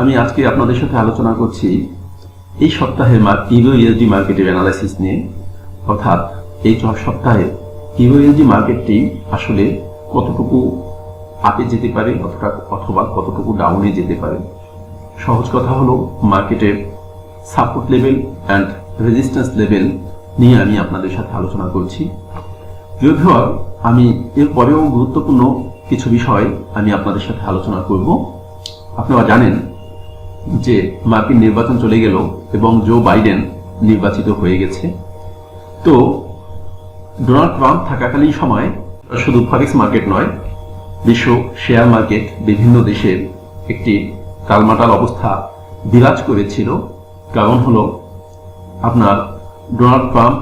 আমি আজকে আপনাদের সাথে আলোচনা করছি এই সপ্তাহে ইউরো ইউএসডি মার্কেটের অ্যানালাইসিস নিয়ে। অর্থাৎ এই সপ্তাহে ইউরো ইউএসডি মার্কেটটি আসলে কতটুকু আপে যেতে পারে অথবা অথবা কতটুকু ডাউনে যেতে পারে। সহজ কথা হলো মার্কেটের support level and resistance level নিয়ে আমি আপনাদের সাথে আলোচনা করছি। প্রিয় ভিউয়ার, আমি এর পরেও গুরুত্বপূর্ণ কিছু বিষয় আমি আপনাদের সাথে আলোচনা করব। আপনারা জানেন যে মার্কিন নির্বাচন চলে গেল এবং জো বাইডেন নির্বাচিত হয়ে গেছে। তো ডোনাল্ড ট্রাম্প থাকাকালীন সময় শুধু ফরেক্স মার্কেট নয়, বিশ্ব শেয়ার মার্কেট বিভিন্ন দেশের একটি টালমাটাল অবস্থা বিরাজ করেছিল। কারণ হলো আপনার ডোনাল্ড ট্রাম্প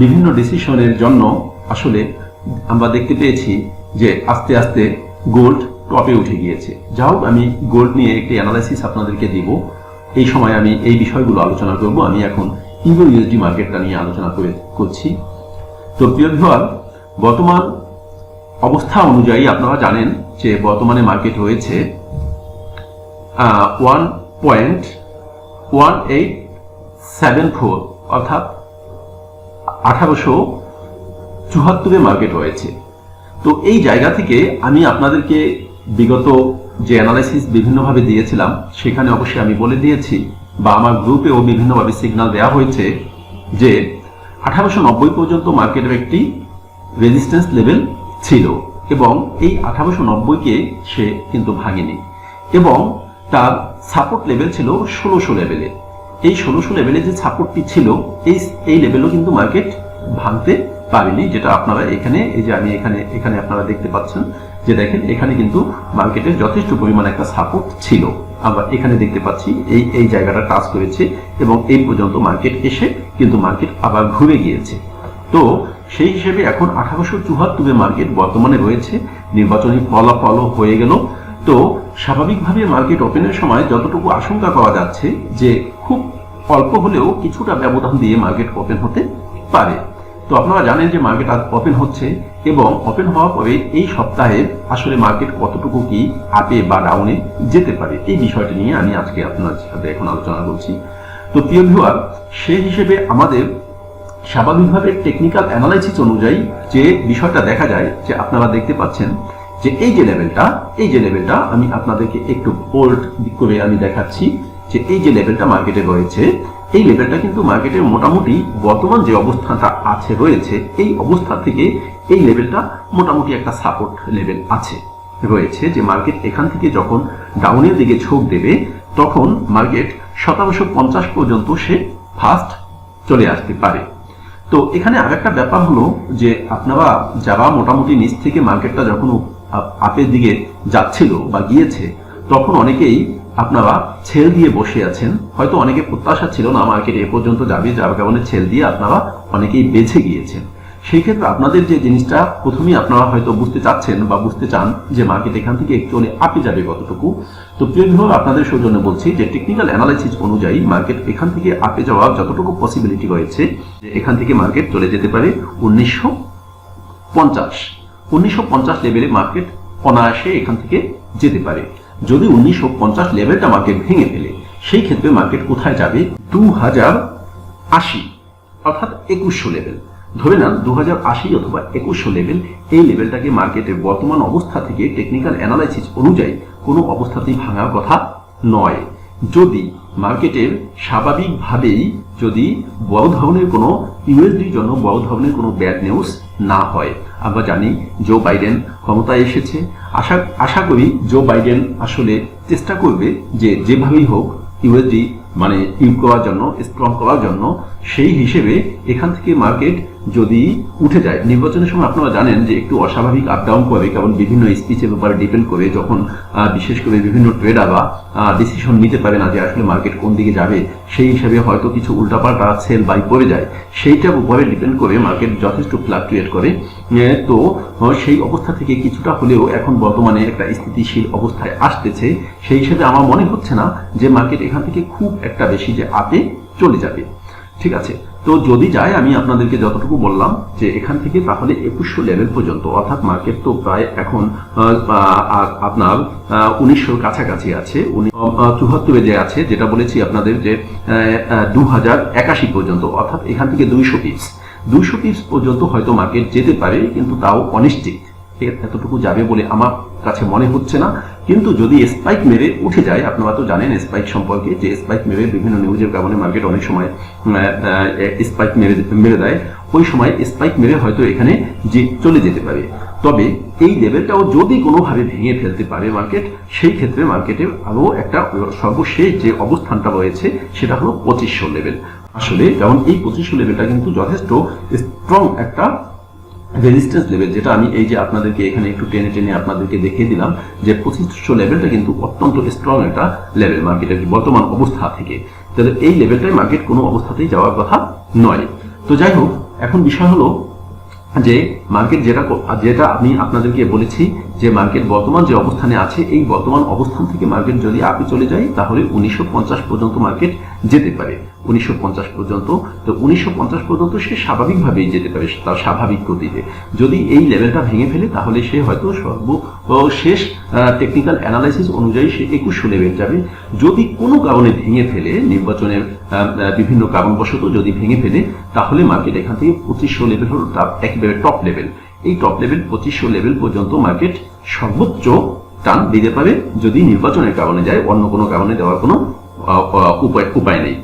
বিভিন্ন ডিসিশনের জন্য আসলে আমরা দেখতে পেয়েছি যে আস্তে আস্তে গোল্ড টপে উঠে গিয়েছে। যা হোক, আমি গোল্ড নিয়ে একটি অ্যানালাইসিস আপনাদেরকে দিব। এই সময় আমি এই বিষয়গুলো আলোচনা করব। আমি এখন ইউরো ইউএসডি মার্কেটটা নিয়ে আলোচনা করে করছি। তো প্রিয় ভিউয়ার বর্তমান অবস্থা অনুযায়ী আপনারা জানেন যে বর্তমানে মার্কেট রয়েছে one point one eight seven four অর্থাৎ আঠারোশো চুহাত্তরে মার্কেট রয়েছে তো এই জায়গা থেকে আমি আপনাদেরকে বিগত যে অ্যানালাইসিস বিভিন্নভাবে দিয়েছিলাম, সেখানে অবশ্যই আমি বলে দিয়েছি বা আমার গ্রুপেও বিভিন্নভাবে সিগন্যাল দেওয়া হয়েছে যে আঠারোশো নব্বই পর্যন্ত মার্কেটের একটি রেজিস্ট্যান্স লেভেল ছিল এবং এই আঠারোশো নব্বইকে সে কিন্তু ভাঙেনি এবং তার সাপোর্ট লেভেল ছিল ষোলোশো লেভেলে এই ষোলোশো লেভেলে যে সাপোর্টটি ছিল, এই এই লেভেলও কিন্তু মার্কেট ভাঙতে পারেনি, যেটা আপনারা এখানে, এই যে আমি এখানে এখানে আপনারা দেখতে পাচ্ছেন। যে দেখেন, এখানে কিন্তু মার্কেটের যথেষ্ট পরিমাণ একটা সাপোর্ট ছিল। আমরা এখানে দেখতে পাচ্ছি, এই এই জায়গাটা টাচ করেছে এবং এই পর্যন্ত মার্কেট এসে কিন্তু মার্কেট আবার ঘুরে গিয়েছে। তো সেই হিসেবে এখন আঠারোশো চুহাত্তরে মার্কেট বর্তমানে রয়েছে, নির্বাচনী ফলাফল হয়ে গেল। তো স্বাভাবিকভাবে মার্কেট ওপেনের সময় যতটুকু আশঙ্কা করা যাচ্ছে যে খুব অল্প হলেও কিছুটা ব্যবধান দিয়ে মার্কেট ওপেন হতে পারে। তো আপনারা জানেন যে মার্কেট আজ ওপেন হচ্ছে এবং ওপেন হওয়ার পরে এই সপ্তাহে আসলে মার্কেট কতটুকু কি আপে বা ডাউনে যেতে পারে এই বিষয়টি নিয়ে আমি আজকে আপনার সাথে এখন আলোচনা করছি। তো প্রিয় ভিউয়ার সেই হিসেবে আমাদের স্বাভাবিকভাবে টেকনিক্যাল অ্যানালাইসিস অনুযায়ী যে বিষয়টা দেখা যায়, যে আপনারা দেখতে পাচ্ছেন যে এই যে লেভেলটা এই যে লেভেলটা আমি আপনাদেরকে একটু বোল্ড করে আমি দেখাচ্ছি যে এই যে লেভেলটা মার্কেটে রয়েছে এই লেভেলটা কিন্তু মার্কেটের মোটামুটি বর্তমান যে অবস্থানটা আছে, রয়েছে, এই অবস্থা থেকে এই লেভেলটা মোটামুটি একটা সাপোর্ট লেভেল আছে। রয়েছে যে মার্কেট এখান থেকে যখন ডাউনের দিকে ঝোঁক দেবে, তখন মার্কেট সতেরোশো পঞ্চাশ পর্যন্ত সে ফার্স্ট চলে আসতে পারে। তো এখানে আরেকটা ব্যাপার হলো যে আপনারা যারা মোটামুটি নিচ থেকে মার্কেটটা যখন আপ- আপের দিকে যাচ্ছিল বা গিয়েছে, তখন অনেকেই আপনারা ছেল দিয়ে বসে আছেন। হয়তো অনেকে প্রত্যাশা ছিল না মার্কেট এ পর্যন্ত যাবে যার কারণে ছেল দিয়ে আপনারা অনেকেই বেছে গিয়েছেন। সেই ক্ষেত্রে আপনাদের যে জিনিসটা প্রথমেই আপনারা হয়তো বুঝতে চাচ্ছেন বা বুঝতে চান যে মার্কেট এখান থেকে একচুয়ালি আপে যাবে কতটুকু। তো প্রিয় ভিউয়ার, আপনাদের সৌজন্য বলছি যে টেকনিক্যাল অ্যানালাইসিস অনুযায়ী মার্কেট এখান থেকে আপে যাওয়ার যতটুকু পসিবিলিটি রয়েছে যে এখান থেকে মার্কেট চলে যেতে পারে উনিশশো পঞ্চাশ। উনিশশো পঞ্চাশ লেভেলে মার্কেট অনায়াসে এখান থেকে যেতে পারে। যদি উনিশশো পঞ্চাশ লেভেলটা মার্কেট ভেঙে ফেলে, সেই ক্ষেত্রে মার্কেট কোথায় যাবে? দু হাজার আশি, অর্থাৎ একুশশো লেভেল ধরে নেন দু হাজার আশি অথবা একুশশো লেভেল এই লেভেলটাকে মার্কেটের বর্তমান অবস্থা থেকে টেকনিক্যাল অ্যানালাইসিস অনুযায়ী কোনো অবস্থাতেই ভাঙার কথা নয়। যদি মার্কেটের স্বাভাবিকভাবেই যদি বড় ধরনের কোনো ইউএসডির জন্য বড় ধরনের কোনো ব্যাড নিউজ না হয়, আমরা জানি জো বাইডেন ক্ষমতায় এসেছে। আশা আশা করি জো বাইডেন আসলে চেষ্টা করবে যে যেভাবেই হোক ইউএসডি মানে ইউজ করার জন্য স্ট্রং করার জন্য, সেই হিসেবে এখান থেকে মার্কেট যদি উঠে যায়, নির্বাচনের সময় আপনারা জানেন যে একটু অস্বাভাবিক আপ ডাউন করে কারণ বিভিন্ন স্পিচের ব্যাপারে ডিপেন্ড করে যখন বিশেষ করে বিভিন্ন ট্রেডার বা ডিসিশন নিতে পারে না যে আসলে মার্কেট কোন দিকে যাবে, সেই হিসেবে হয়তো কিছু উল্টাপাল্টা সেল বাই পড়ে যায়। সেইটার উপরে ডিপেন্ড করে মার্কেট যথেষ্ট ফ্লাকচুয়েট করে। তো সেই অবস্থা থেকে কিছুটা হলেও এখন বর্তমানে একটা স্থিতিশীল অবস্থায় আসতেছে। সেই হিসেবে আমার মনে হচ্ছে না যে মার্কেট এখান থেকে খুব একটা বেশি যে আপে চলে যাবে। ঠিক আছে? তো যদি যায় আমি আপনাদেরকে যতটুকু বললাম যে এখান থেকে তাহলে একুশশো লেভেল পর্যন্ত, অর্থাৎ মার্কেট তো প্রায় এখন আপনার উনিশশোর কাছাকাছি আছে চুহাত্তরে যে আছে, যেটা বলেছি আপনাদের যে দু হাজার একাশি পর্যন্ত, অর্থাৎ এখান থেকে দুইশো পিস দুইশো পিস পর্যন্ত হয়তো মার্কেট যেতে পারে, কিন্তু তাও অনিশ্চিত। এতটুকু যাবে বলে আমার কাছে মনে হচ্ছে না। কিন্তু যদি স্পাইক মেরে উঠে যায়, আপনারা তো জানেন স্পাইক সম্পর্কে, যে স্পাইক মেরে বিভিন্ন নিউজের কারণে মার্কেট অনেক সময় স্পাইক মেরে মেরে দেয়। ওই সময় স্পাইক মেরে হয়তো এখানে যে চলে যেতে পারে। তবে এই লেভেলটাও যদি কোনোভাবে ভেঙে ফেলতে পারে মার্কেট সেই ক্ষেত্রে মার্কেটে আরও একটা সর্বশেষ যে অবস্থানটা রয়েছে, সেটা হলো পঁচিশশো লেভেল আসলে কারণ এই পঁচিশশো লেভেলটা কিন্তু যথেষ্ট স্ট্রং একটা রেজিস্ট্যান্স লেভেল যেটা আমি এই যে আপনাদেরকে এখানে একটু টেনে টেনে আপনাদেরকে দেখিয়ে দিলাম, যে পঁচিশশো লেভেলটা কিন্তু অত্যন্ত স্ট্রং একটা লেভেল মার্কেটের বর্তমান অবস্থা থেকে। তাহলে এই লেভেলটাই মার্কেট কোনো অবস্থাতেই যাওয়ার কথা নয়। তো যাই হোক, এখন বিষয় হলো যে মার্কেট যেটা যেটা আমি আপনাদেরকে বলেছি যে মার্কেট বর্তমান যে অবস্থানে আছে, এই বর্তমান অবস্থান থেকে মার্কেট যদি আপে চলে যায় তাহলে উনিশশো পঞ্চাশ পর্যন্ত মার্কেট যেতে পারে। উনিশশো পঞ্চাশ পর্যন্ত, তো উনিশশো পঞ্চাশ পর্যন্ত সে স্বাভাবিকভাবেই যেতে পারে, তার স্বাভাবিক গতিতে। যদি এই লেভেলটা ভেঙে ফেলে, তাহলে সে হয়তো সর্ব শেষ টেকনিক্যাল অ্যানালাইসিস অনুযায়ী সে একুশশো লেভেল যাবে। যদি কোনো কারণে ভেঙে ফেলে, নির্বাচনের বিভিন্ন কারণবশত যদি ভেঙে ফেলে, তাহলে মার্কেট এখান থেকে পঁচিশশো লেভেল হল একেবারে টপ লেভেল এই টপ লেভেল পঁচিশশো লেভেল পর্যন্ত মার্কেট সর্বোচ্চ টান দিতে পারে যদি নির্বাচনের কারণে যায়, অন্য কোনো কারণে দেওয়ার কোনো উপায় উপায় নেই।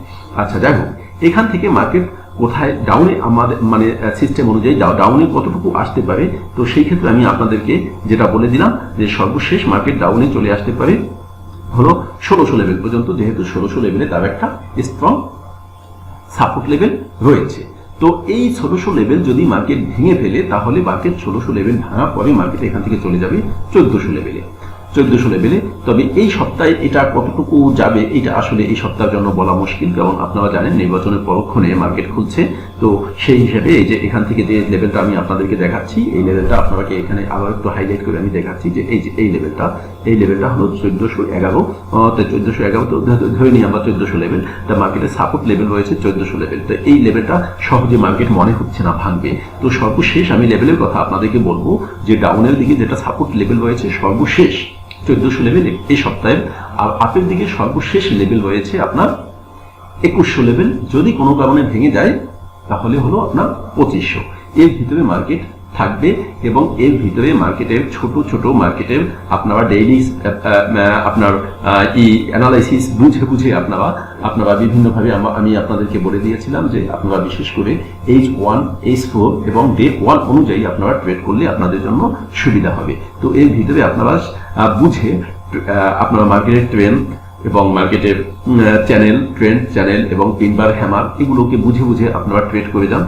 আচ্ছা যাই হোক, এখান থেকে মার্কেট কোথায় ডাউনে আমাদের মানে সিস্টেম অনুযায়ী ডাউনে কতটুকু আসতে পারে, তো সেই ক্ষেত্রে আমি আপনাদেরকে যেটা বলে দিলাম যে সর্বশেষ মার্কেট ডাউনে চলে আসতে পারে হলো ষোলোশো লেভেল পর্যন্ত, যেহেতু ষোলোশো লেভেলে তার একটা স্ট্রং সাপোর্ট লেভেল রয়েছে। তো এই ষোলোশো লেভেল যদি মার্কেট ভেঙে ফেলে, তাহলে মার্কেট ষোলোশো লেভেল ভাঙার পরে মার্কেট এখান থেকে চলে যাবে চোদ্দশো লেভেলে চোদ্দশো লেভেলে তবে এই সপ্তাহে এটা কতটুকু যাবে, এটা আসলে এই সপ্তাহের জন্য বলা মুশকিল, কারণ আপনারা জানেন নির্বাচনের পরক্ষণে মার্কেট খুলছে। তো সেই হিসেবে এই যে এখান থেকে যে লেভেলটা আমি আপনাদেরকে দেখাচ্ছি, এই লেভেলটা আপনাকে এখানে আবার একটু হাইলাইট করে আমি দেখাচ্ছি যে এই যে এই লেভেলটা এই লেভেলটা হলো চোদ্দশো এগারো চোদ্দশো এগারো তো ধরে নিই আমরা চোদ্দশো লেভেল তা মার্কেটের সাপোর্ট লেভেল রয়েছে চোদ্দশো লেভেল তো এই লেভেলটা সহজে মার্কেট মনে হচ্ছে না, ভাঙবে। তো সর্বশেষ আমি লেভেলের কথা আপনাদেরকে বলব যে ডাউনের দিকে যেটা সাপোর্ট লেভেল রয়েছে সর্বশেষ চোদ্দশো লেভেল এই সপ্তাহের, আর আপের দিকে সর্বশেষ লেভেল রয়েছে আপনার একুশশো লেভেল যদি কোনো কারণে ভেঙে যায় তাহলে হলো আপনার পঁচিশশো। এর ভিতরে মার্কেট থাকবে এবং এর ভিতরে মার্কেটের ছোট ছোট মার্কেটের আপনারা ডেইলি আপনার ই অ্যানালাইসিস বুঝে বুঝে আপনারা আপনারা বিভিন্নভাবে আমি আপনাদেরকে বলে দিয়েছিলাম যে আপনারা বিশেষ করে এইচ ওয়ান এইচ ফোর এবং ডে ওয়ান অনুযায়ী আপনারা ট্রেড করলে আপনাদের জন্য সুবিধা হবে। তো এর ভিতরে আপনারা বুঝে আপনারা মার্কেটের ট্রেন্ড এবং মার্কেটের চ্যানেল ট্রেন্ড চ্যানেল এবং তিনবার হ্যামার এগুলোকে বুঝে বুঝে আপনারা ট্রেড করে যান।